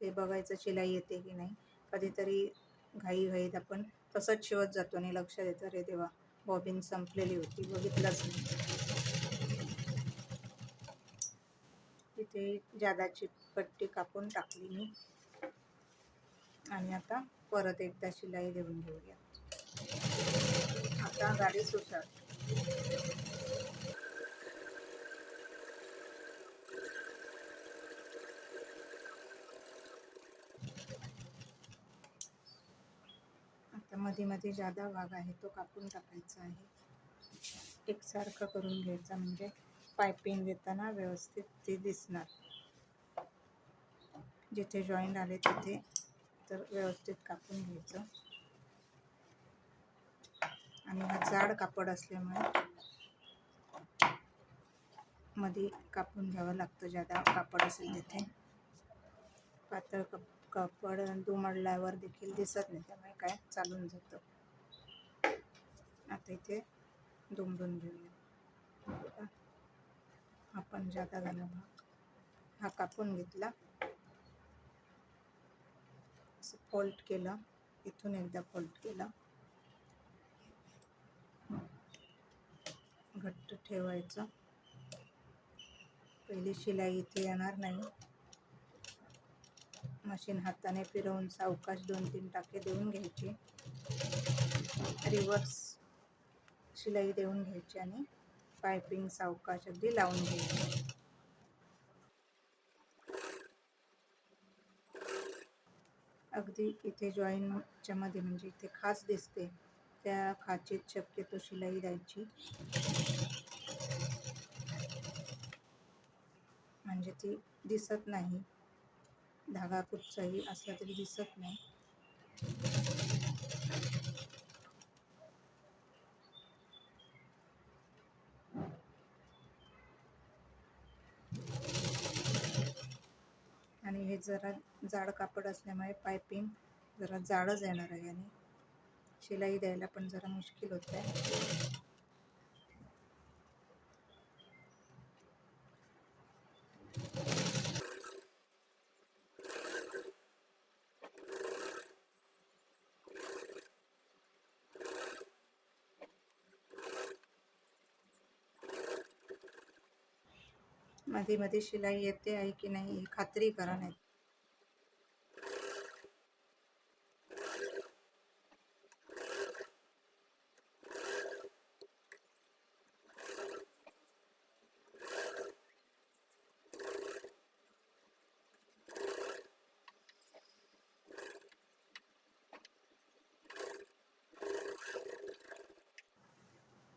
ते बघायचं शिलाई येते की नाही. कधीतरी घाई घाईत आपण तसंच शिवत जातो आणि लक्षात येतं रे देवा बॉबिन संपलेली होती बघितलंच नाही. तिथे जादाची पट्टी कापून टाकली मी. आणि आता परत एकदा शिलाई देऊन घेऊया. आता गाडी सुसाट आता मध्ये मध्ये जादा भाग आहे तो कापून टाकायचा आहे. एकसारखं करून घ्यायचा म्हणजे पायपिंग देताना व्यवस्थित ते दिसणार. जिथे जॉईंट आले तिथे तर व्यवस्थित कापून घ्यायचं. आणि हा जाड कापड असल्यामुळे मध्ये कापून घ्यावं लागतं जादा कापड असेल तिथे. पातळ कप कापड दुमडल्यावर देखील दिसत नाही. त्यामुळे काय चालून जातं. आता इथे दुमडून घेऊया. आपण जादा झाला भाग हा कापून घेतला. असं फोल्ड केलं. इथून एकदा फोल्ड केलं. घट्ट ठेवायचं. पहिली शिलाई इथे येणार नाही. मशीन हाताने फिरवून सावकाश दोन तीन टाके देऊन घ्यायचे. रिवर्स शिलाई देऊन घ्यायची आणि पायपिंग सावकाश अगदी लावून घ्यायची. अगदी इथे जॉईनच्या मध्ये म्हणजे इथे खास दिसते. त्या खाचीत शक्यतो शिलाई द्यायची. म्हणजे ती दिसत नाही. धागा कुठचाही असला तरी दिसत नाही. आणि हे जरा जाड कापड असल्यामुळे पायपिंग जरा जाडच येणार आहे आणि शिलाई द्यायला पण जरा मुश्किल होत आहे. मध्ये मध्ये शिलाई येते आहे की नाही ही खात्री करा नाही.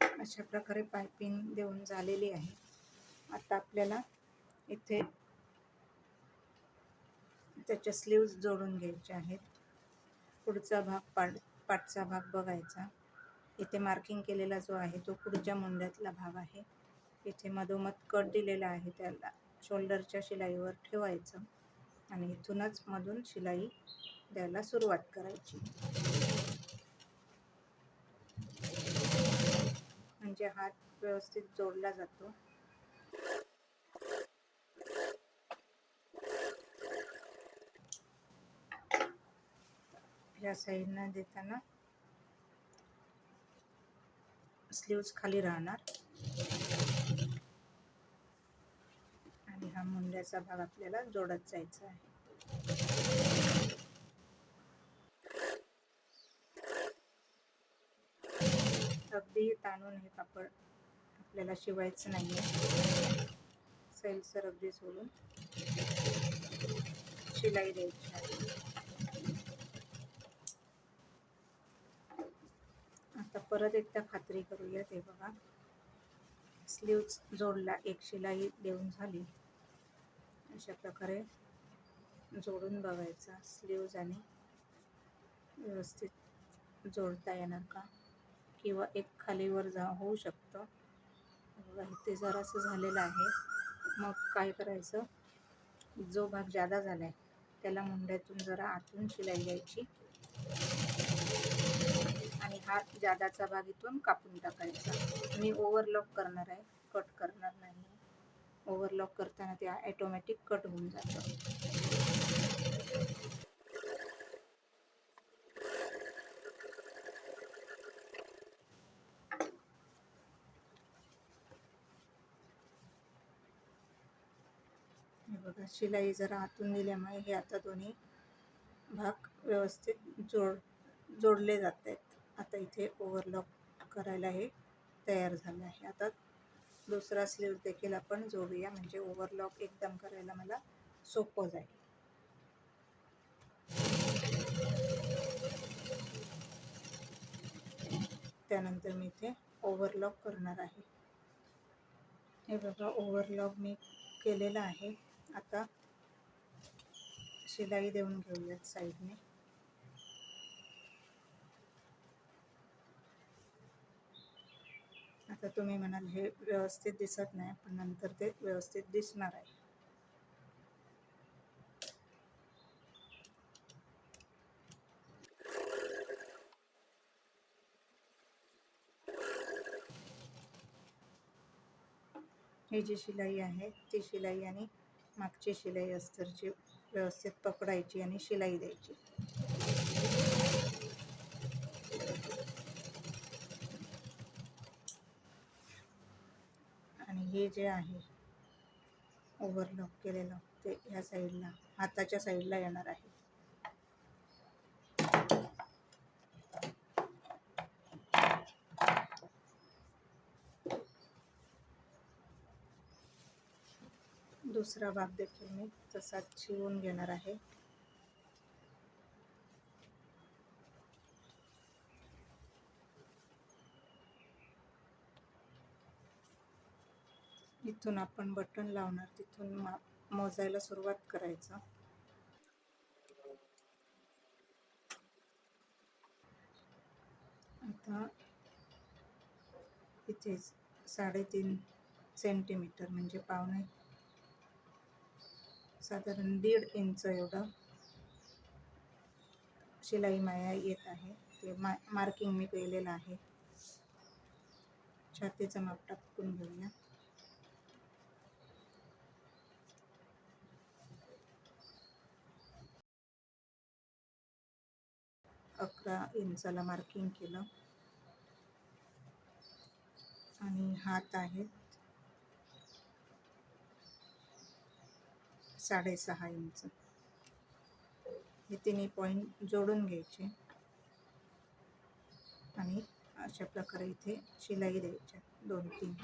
अशा प्रकारे पायपिंग देऊन झालेली आहे. आता आपल्याला इथे त्याच्या स्लीव्ज जोडून घ्यायचे आहेत. पुढचा भाग पाट पाठचा भाग बघायचा. इथे मार्किंग केलेला जो आहे तो पुढच्या मुंड्यातला भाग आहे. इथे मधोमध कट दिलेला आहे त्याला शोल्डरच्या शिलाईवर ठेवायचं आणि इथूनच मधून शिलाई द्यायला सुरुवात करायची. म्हणजे हात व्यवस्थित जोडला जातो. या साईडनं देताना स्लीव्ज खाली राहणार. आणि हा मुंड्याचा भाग आपल्याला जोडत जायचा आहे. अगदी ताणून हे कापड आपल्याला शिवायचं नाही आहे सैलसर अगदी सोडून. शिलाई द्यायची आहे. आता परत एकदा खात्री करूया ते बघा. स्लीव्ज जोडला एक शिलाई देऊन झाली. अशा प्रकारे जोडून बघायचा. स्लीव्ज आणि व्यवस्थित जोडता येणार का? किंवा एक खालीवर जा होऊ शकतं. बघा ते जरासं झालेलं आहे. मग काय करायचं? जो भाग जादा झाला आहे त्याला मुंड्यातून जरा आतून शिलाई द्यायची आणि हा जादाचा भाग इथून कापून टाकायचा. मी ओव्हरलॉक करणार आहे. कट करणार नाही. ओव्हरलॉक करताना ते ॲटोमॅटिक कट होऊन जातं. शिलाई जरा आतून दिल्यामुळे हे आता दोन्ही भाग व्यवस्थित जोड जोडले जात आहेत आता इथे ओव्हरलॉक करायला हे तयार झालं आहे. आता दुसरा स्लीव देखील आपण जोडूया म्हणजे ओव्हरलॉक एकदम करायला मला सोपं जाईल. त्यानंतर मी इथे ओव्हरलॉक करणार आहे. हे बघा ओव्हरलॉक मी केलेलं आहे. आता शिलाई देऊन घेऊयात साईडने. आता तुम्ही म्हणाल हे व्यवस्थित दिसत नाही पण नंतर ते व्यवस्थित दिसणार आहे. ही जी शिलाई आहे ती शिलाई आणि मागची शिलाई अस्तरची व्यवस्थित पकडायची आणि शिलाई द्यायची. आणि हे जे आहे ओव्हरलॉक केलेलं ते ह्या साईडला हाताच्या साईडला येणार आहे. दुसरा भाग देखील मी तसाच शिवून घेणार आहे. इथून आपण बटन लावणार तिथून मा मोजायला सुरुवात करायचं. आता इथेच साडेतीन सेंटीमीटर म्हणजे पावणे साधारण दीड इंच एवढं शिलाई माया येत आहे. ते मा मार्किंग मी केलेलं आहे. छातीचं माप टाकून घेऊया. अकरा इंचाला मार्किंग केलं. आणि हात आहेत साडेसहा इंच. हे तिन्ही पॉईंट जोडून घ्यायचे. आणि अशा प्रकारे इथे शिलाई द्यायच्या. दोन तीन.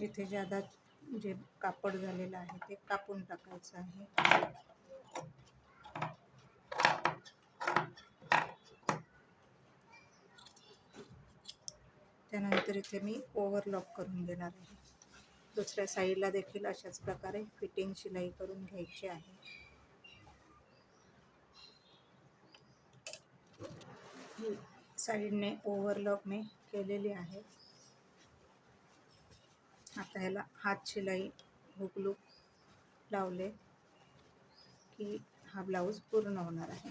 इथे ज्यादा जे कापड झालेलं आहे ते कापून टाकायचं आहे. त्यानंतर इथे मी ओव्हरलॉक करून घेणार आहे. दुसऱ्या साईडला देखील अशाच प्रकारे फिटिंग शिलाई करून घ्यायची आहे. ही साईडने ओव्हरलॉक मी केलेली आहे. आता ह्याला हात शिलाई हुकलूक लावले की हा ब्लाऊज पूर्ण होणार आहे.